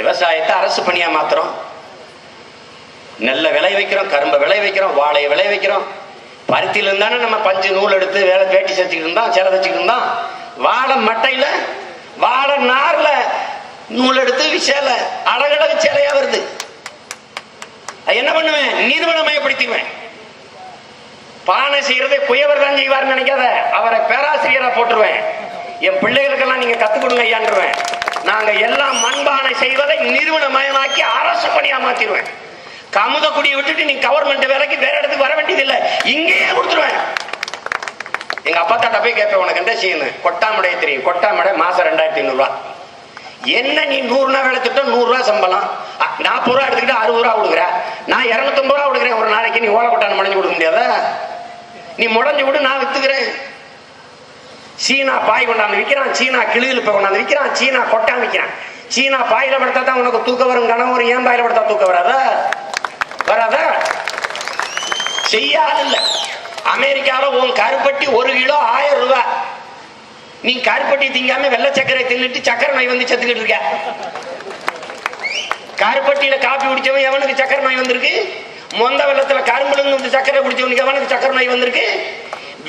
விவசாயத்தை அரசு பணியா மாத்துறோம். நெல்ல விளை வைக்கிறோம் கரும்பை விளை வைக்கிறோம் வாழையை விளை வைக்கிறோம். பருத்தியில இருந்தானே நம்ம பஞ்சு நூல் எடுத்து வேலை வேட்டி செஞ்சுக்கிட்டு இருந்தோம் சேலை வச்சுக்கிட்டு இருந்தோம். வாழை மட்டையில வாழை நார்ல நூல் எடுத்து சேலை அழகழகு சேலையா வருது. என்ன பண்ணுவேன்? நிறுவனமயப்படுத்திடுவேன் பானை செய்யறதே குயவர் தான் செய்வார்னு நினைக்காத அவரை பேராசிரியரா போட்டுருவேன். என் பிள்ளைகளுக்கெல்லாம் நீங்க கத்துக் கொடுங்க ஐயான்றுவேன். நாங்க எல்லாம் மண்பானை செய்வதை நிறுவனமயமாக்கி அரசு பணியா மாத்திடுவேன். கமுதக்குடியை விட்டுட்டு நீ கவர்மெண்ட் வேலைக்கு வேற இடத்துக்கு வர வேண்டியதில்லை. இங்கேயே கொடுத்துருவேன். எங்க அப்பா தாட்ட போய் கேட்பேன் உனக்கு என்ன செய்யணும்? கொட்டாமடை தெரியும். கொட்டாமடை மாசம் ரெண்டாயிரத்தி ஐநூறுரூவா என்ன நீ நூறு நாள் வேலை திட்டம் நூறுரூவா சம்பளம்? நாற்பது ரூபா எடுத்துக்கிட்டு அறுபது ரூபா கொடுக்குற. நான் இருநூத்தம்பது ரூபா கொடுக்குறேன். ஒரு நாளைக்கு நீ ஓலை கொட்டான முடஞ்சு கொடுக்க முடியாதா? நீ முடஞ்சு விடு நான் வித்துக்கிறேன். சீனா பாய் கொண்டாந்து விற்கிறான் சீனா கிளியில் போய் கொண்டாந்து விற்கிறான் சீனா கொட்டான் விற்கிறான் சீனா பாயில படுத்தா தான் உனக்கு தூக்க வரும் கனவு வரும் ஏன் பாயில படுத்தா தூக்கம் வராதா? வராதா? செய்ய ஆள் இல்ல. அமெரிக்கால உன் கருப்பட்டி ஒரு கிலோ ஆயிரம் ரூபாய் நீ கருப்பட்டி திங்காம வெள்ளை சக்கரை தின்னுட்டு சக்கரை நோய் வந்து செத்துக்கிட்டு இருக்க. கருப்பட்டியில காப்பி குடிச்சவன் எவனுக்கு சக்கரை நோய் வந்திருக்கு? மொந்த வெள்ளத்துல கரும்புல வந்து சக்கரை குடிச்சவனுக்கு எவனுக்கு சக்கரை நோய் வந்திருக்கு?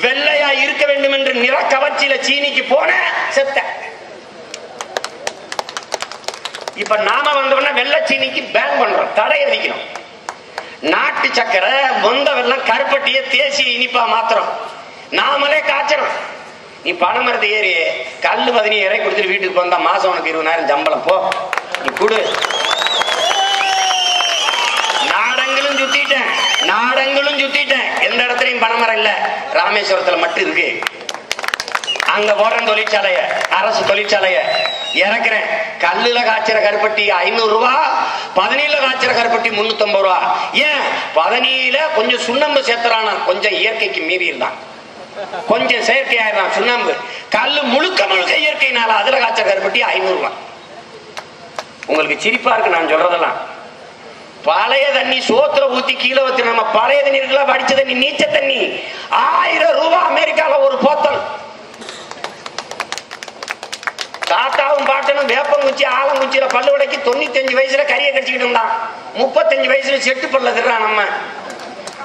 வெள்ளையா இருக்க வேண்டும் என்று நிற கவர்ச்சியில சீனிக்கு போன செத்த. இப்ப நாம வந்தோம்னா வெள்ளை சீனிக்கு பேன் பண்றோம். தடை விதிக்கிறோம் நாட்டு சக்கரை வந்தவெல்லாம் வெள்ளம் கருப்பட்டிய தேசிய இனிப்பா மாத்திரம் நாமளே காய்ச்சறோம். நீ பணம் மரத்தை ஏறி. கல்லு பதினேழாயிரம் கொடுத்துட்டு வீட்டுக்கு வந்தா மாசம் உனக்கு இருபதாயிரம் சம்பளம். போ. நீ கொடு நாடங்களும் சுத்திட்டேன் நாடங்களும் சுத்திட்டேன். எந்த இடத்துலயும் பனைமரம் இல்ல. ராமேஸ்வரத்துல மட்டும் இருக்கு. அங்க போடுறேன் தொழிற்சாலைய. அரசு தொழிற்சாலைய. இறக்குறேன். கல்லுல காய்ச்சற கருப்பட்டி ஐநூறு ரூபா. பதனியில காய்ச்சற கருப்பட்டி முன்னூத்தி ஐம்பது ரூபா. ஏன்? பதனியில கொஞ்சம் சுண்ணாம்பு சேர்த்துறானா. கொஞ்சம் இயற்கைக்கு மீறியிருந்தான் கொஞ்சம் செயற்கை ஆயிரம் சுண்ணாம்பு. கல்லு முழுக்க முழுக்க இயற்கையினால அதுல காய்ச்சற கருப்பட்டி ஐநூறு ரூபா. உங்களுக்கு சிரிப்பா இருக்கு நான் சொல்றதெல்லாம். பழைய தண்ணி சோத்துல ஊத்தி கீழே வச்சு நம்ம பழைய தண்ணி இருக்குல்ல வடிச்ச தண்ணி நீச்ச தண்ணி. ஆயிரம் ரூபாய் அமெரிக்கால ஒரு போத்தல். தாத்தாவும் பாட்டனும் வேப்பங்குச்சி ஆலங்குச்சியில பல்லு உடைக்கி தொண்ணூத்தி அஞ்சு வயசுல கறியை கடிச்சுக்கிட்டு இருந்தான். முப்பத்தஞ்சு வயசுல செட்டு பல்ல திருறான் நம்ம.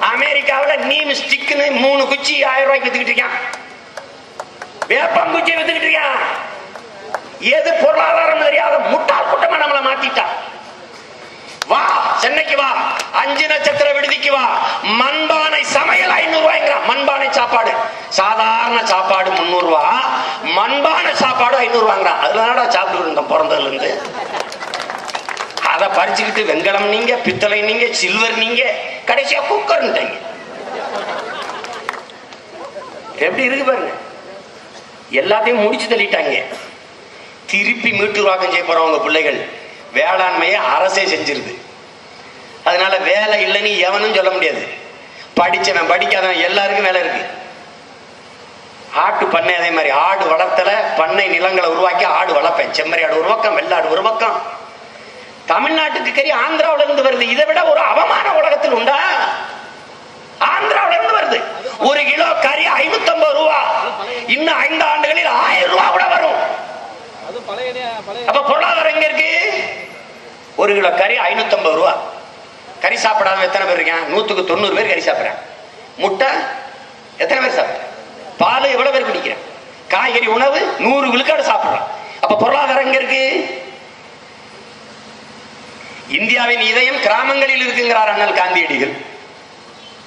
அமெரிக்காவுல நீம் ஸ்டிக்னு மூணு குச்சி ஆயிரம் ரூபாய்க்கு வித்துக்கிட்டு இருக்கான். வேப்பங்குச்சி வித்துக்கிட்டு இருக்கான். எது பொருளாதாரம் தெரியாத மாதிரி சாப்பாடு. சாதாரண சாப்பாடு முந்நூறு ரூபா மண்பான சாப்பாடு ஐநூறு ரூபாங்கிறான் அதுலடா சாப்பிட்டு இருந்தோம் பிறந்ததுல இருந்து அதை பறிச்சுக்கிட்டு வெங்கலம் நீங்க பித்தளை நீங்க சில்வர் நீங்க கடைசியா குக்கர்ன்ட்டாங்க எப்படி இருக்கு பாருங்க. எல்லாத்தையும் முடிச்சு தள்ளிட்டாங்க. திருப்பி மீட்டுருவாக்கம் செய்ய போறவங்க பிள்ளைகள். வேளாண்மையை அரசே செஞ்சிருது. அதனால வேலை இல்லைன்னு எவனும் சொல்ல முடியாது. படிச்சவன் படிக்காதவன் எல்லாருக்கும் வேலை இருக்கு. ஆட்டு பண்ணை அதே மாதிரி ஆடு வளர்த்தல பண்ணை நிலங்களை உருவாக்கி ஆடு வளர்ப்பேன். செம்மறி ஆடு ஒரு பக்கம் வெள்ளாடு ஒரு பக்கம். தமிழ்நாட்டுக்கு கறி ஆந்திராவில இருந்து வருது. இதை விட ஒரு அவமான உலகத்தில் உண்டா? ஆந்திராவில இருந்து வருது. ஒரு கிலோ கறி ஐநூத்தி ஐம்பது ரூபா. இன்னும் ஐந்து ஆண்டுகளில் ஆயிரம் ரூபா கூட வரும். அது பழைய பழைய அப்ப பொருளாதாரம் எங்க இருக்கு? ஒரு கிலோ கறி ஐநூத்தி ஐம்பது ரூபா. கறி சாப்பிடாத எத்தனை பேர் இருக்கான் நூத்துக்கு தொண்ணூறு பேர் கறி சாப்பிடுறான் முட்டை எத்தனை பேர் சாப்பிடுறான் பால் எவ்வளவு பேர் குடிக்கிறேன் காய்கறி உணவு நூறு விழுக்காடு சாப்பிடுறான் அப்ப பொருளாதாரம் எங்க இருக்கு? இந்தியாவின் இதயம் கிராமங்களில் இருக்குங்கிறார் அண்ணல் காந்தியடிகள்.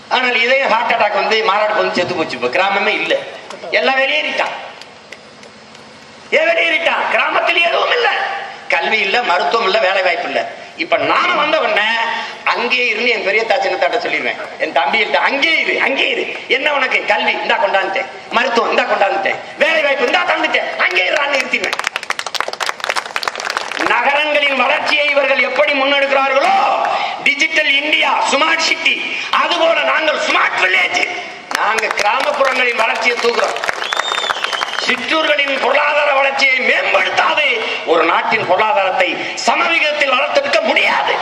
ஆனால் இதயம் ஹார்ட் அட்டாக் வந்து மாறாடு வந்து செத்து போச்சு. இப்போ கிராமமே இல்ல. எல்லாம் வெளியேறிட்டான். ஏன் வெளியேறிட்டான்? கிராமத்தில் எதுவும் இல்ல. கல்வி இல்ல மருத்துவம் இல்ல வேலை வாய்ப்பு இல்ல. இப்ப நாம வந்த உடனே அங்கே இருந்து என் பெரிய சின்னத்தாட்ட சொல்லிடுவேன். என் தம்பிகிட்ட அங்கே இரு அங்கே இரு. என்ன உனக்கு? கல்வி. இந்தா கொண்டாந்துட்டேன். மருத்துவம். இந்தா கொண்டாந்துட்டேன். வேலை வாய்ப்பு. இந்தா தந்துட்டேன். அங்கே இரு நிறுத்திடுவேன். நகரங்களின் வளர்ச்சியை இவர்கள் எப்படி முன்னெடுக்கிறார்களோ டிஜிட்டல் இந்தியா ஸ்மார்ட் சிட்டி அதுபோல நாங்கள் ஸ்மார்ட் வில்லேஜ் நாங்க கிராமப்புறங்களின் வளர்ச்சியை தூக்குறோம். சிற்றூர்களின் பொருளாதார வளர்ச்சியை மேம்படுத்த ஒரு நாட்டின் பொருளாதாரத்தை சமவிகிதத்தில் வளர்த்தெடுக்க முடியாது.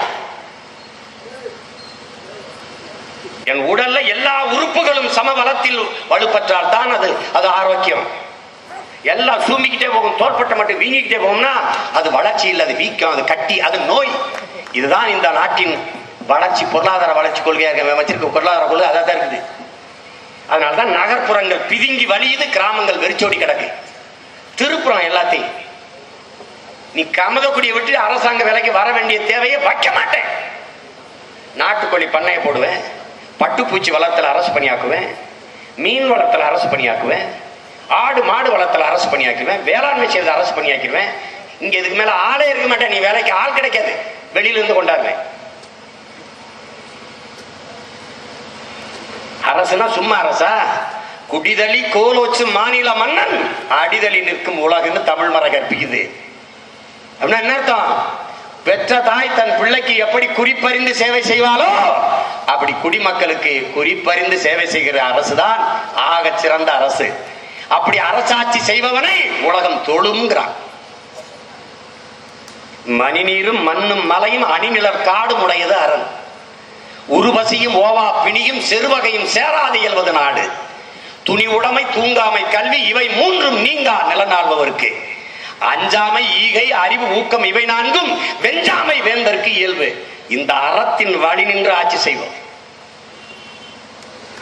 என் உடல்ல எல்லா உறுப்புகளும் சமபலத்தில் வலுப்பற்றால் தான் அது அது ஆரோக்கியம். எல்லாம் சூமிக்கிட்டே போகும் தோற்பட்ட மட்டும் வீங்கிக்கிட்டே போகும்னா அது வளர்ச்சி இல்லை அது வீக்கம் அது கட்டி அது நோய். இதுதான் இந்த நாட்டின் வளர்ச்சி பொருளாதார வளர்ச்சி கொள்கையாக அமைச்சிருக்க வச்சிருக்க பொருளாதார கொள்கை அதான் தான் இருக்குது. அதனாலதான் நகர்ப்புறங்கள் பிதுங்கி வலியுது கிராமங்கள் வெறிச்சோடி கிடக்கு. திருப்புறம் எல்லாத்தையும் நீ கமதக்குடியை விட்டு அரசாங்க வேலைக்கு வர வேண்டிய தேவையை வைக்க மாட்டேன். நாட்டுக்கோழி பண்ணையை போடுவேன் பட்டுப்பூச்சி வளர்த்தல அரசு பணியாக்குவேன் மீன் வளர்த்தல அரசு பணியாக்குவேன் ஆடு மாடு வளர்த்தல அரசு பணியாக்குவேன் வேளாண்மை செய்யறது அரசு பணியாக்கிடுவேன். இங்க இதுக்கு மேல ஆளே இருக்க மாட்டேன் நீ வேலைக்கு ஆள் கிடைக்காது. வெளியிலிருந்து கொண்டாடுவேன். அரசுனா சும்மா அரசா? குடிதளி கோல் வச்சு மாநில மன்னன். அடிதளி நிற்கும் உலகன்னு தமிழ் மரம் கற்பிக்குது. அப்படின்னா என்ன அர்த்தம்? பெற்ற தாய் தன் பிள்ளைக்கு எப்படி குறிப்பறிந்து சேவை செய்வாளோ அப்படி குடிமக்களுக்கு குறிப்பறிந்து சேவை செய்கிற அரசுதான் ஆகச் சிறந்த அரசு. அப்படி அரசாட்சி செய்பவனை உலகம் தொழுங்கிறான் மணிநீரும் மண்ணும் மலையும் அணிநிலர் காடும் உடையது அரண். உருவசியும் ஓவா பிணியும் செருவகையும் சேராது இயல்வது நாடு. துணி உடைமை தூங்காமை கல்வி இவை மூன்றும் நீங்கா நிலநாள்பவருக்கு. அஞ்சாமை ஈகை அறிவு ஊக்கம் இவை நான்கும் வெஞ்சாமை வேந்தற்கு இயல்பு. இந்த அறத்தின் வழி நின்று ஆட்சி செய்வோம்.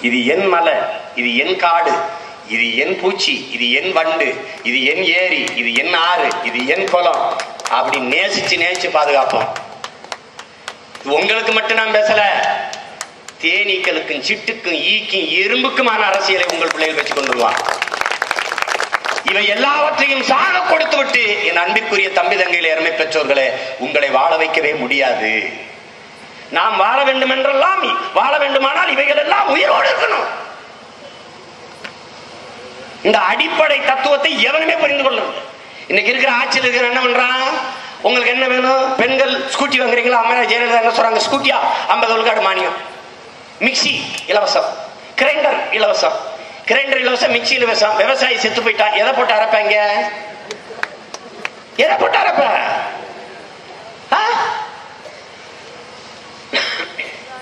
இது என் மலை இது என் காடு இது என் பூச்சி இது என் வண்டு இது என் ஏரி இது என் ஆறு இது என் குளம். அப்படி நேசிச்சு நேசிச்சு பாதுகாப்போம். உங்களுக்கு மட்டும் நான் பேசல. தேனீக்களுக்கும் சிட்டுக்கும் ஈக்கும் எறும்புக்குமான அரசியலை உங்கள் பிள்ளைகள் வச்சு கொண்டு வருவான் இவை எல்லாவற்றையும் சாக கொடுத்து விட்டு என் அன்பிற்குரிய தம்பி தங்கையில் அருமை பெற்றோர்களே உங்களை வாழ வைக்கவே முடியாது. நாம் வாழ வேண்டும் என்றெல்லாம் வாழ வேண்டுமானால் இவைகள் எல்லாம் உயிரோடு இருக்கணும். இந்த அடிப்படை தத்துவத்தை எவனுமே புரிந்து கொள்ளும் இன்னைக்கு இருக்கிற ஆட்சியில் இருக்கிற என்ன பண்றான்? உங்களுக்கு என்ன வேணும்? பெண்கள் ஸ்கூட்டி வாங்குறீங்களா? அம்மா ஜெயலலிதா என்ன சொல்றாங்க? ஸ்கூட்டியா? ஐம்பது விழுக்காடு மானியம். மிக்சி இலவசம். கிரைண்டர் இலவசம். கிரைண்டர் இலவசம் மிக்சியில் இலவசம் விவசாயி செத்து போயிட்டா எதை போட்டு அரைப்பாங்க? எதை போட்டு அரைப்ப?